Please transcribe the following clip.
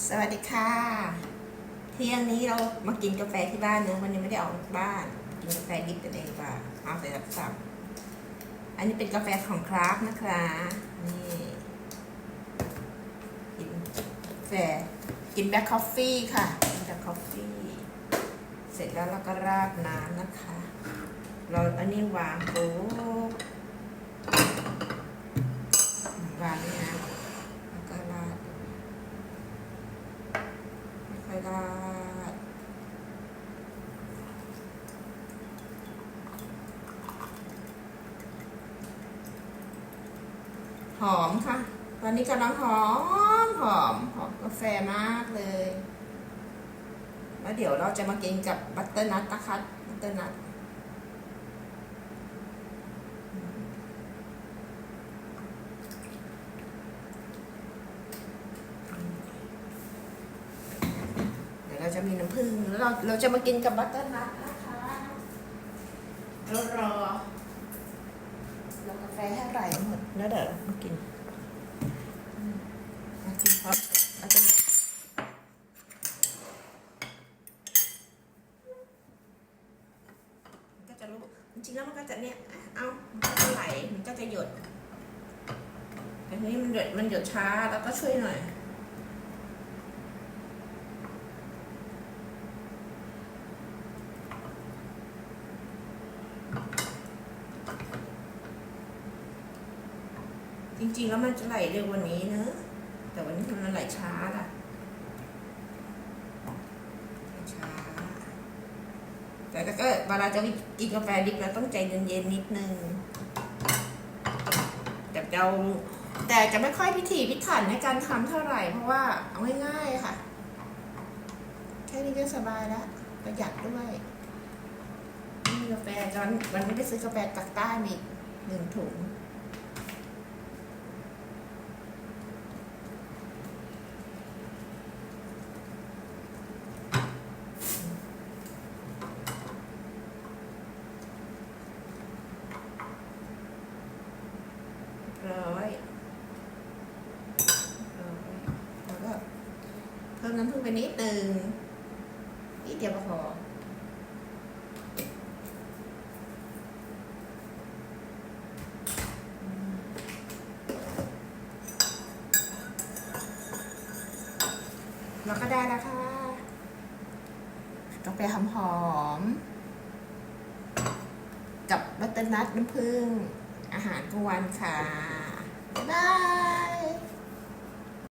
สวัสดีค่ะ เที่ยงนี้เรามากินกาแฟที่บ้านเนอะวันนี้ไม่ได้ออกบ้าน กินกาแฟดิบกันเองป่ะเอาใส่รับสับอันนี้เป็นกาแฟของคราฟต์นะคะนี่กินกาแฟกินแบล็คคอฟฟี่ค่ะกินแบล็คคอฟฟี่เสร็จแล้วเราก็ราดน้ำนะคะ เราอันนี้วางโป๊ะวางนี่นะแล้วก็ราด ค่อยราด หอมค่ะ ตอนนี้กำลังหอมหอมหอมกาแฟมากเลย แล้วเดี๋ยวเราจะมากินกับบัตเตอร์นัทนะคะบัตเตอร์นัทเดี๋ยวเราจะมีน้ำผึ้งแล้วเราเราจะมากินกับบัตเตอร์นัทนะคะรอรอ กาแฟให้ไหลหมดแล้วเดี๋ยวมากินมากินพร้อมบัตเตอร์ก็จะรู้จริงๆแล้วมันก็จะเนี่ยเอามันก็จะไหลมันก็จะหยดแต่ทีนี้มันหยดมันหยดช้าแล้วก็ช่วยหน่อย จริงๆ แล้วมันจะไหลเร็วกว่านี้เนอะแต่วันนี้มันไหลช้าล่ะช้า แต่ก็เวลาจะกินกาแฟดิบเราต้องใจเย็นๆนิดนึง แต่เราแต่จะไม่ค่อยพิถีพิถันในการทำเท่าไหร่ เพราะว่าเอาง่ายๆค่ะ แค่นี้ก็สบายแล้วประหยัดด้วยนี่กาแฟจอนวันนี้ไปซื้อกาแฟจากใต้มีหนึ่งถุง ร้อยร้อยแล้วก็เพิ่ มน้ำผึ้งไปนิดนึงนิดเดียวพออืมแล้วก็ได้แล้วค่ะกาแฟหอมหอมๆกับบัตเตอร์นัทน้ำผึ้งอาหารกลางวันค่ะ บ๊ายบาย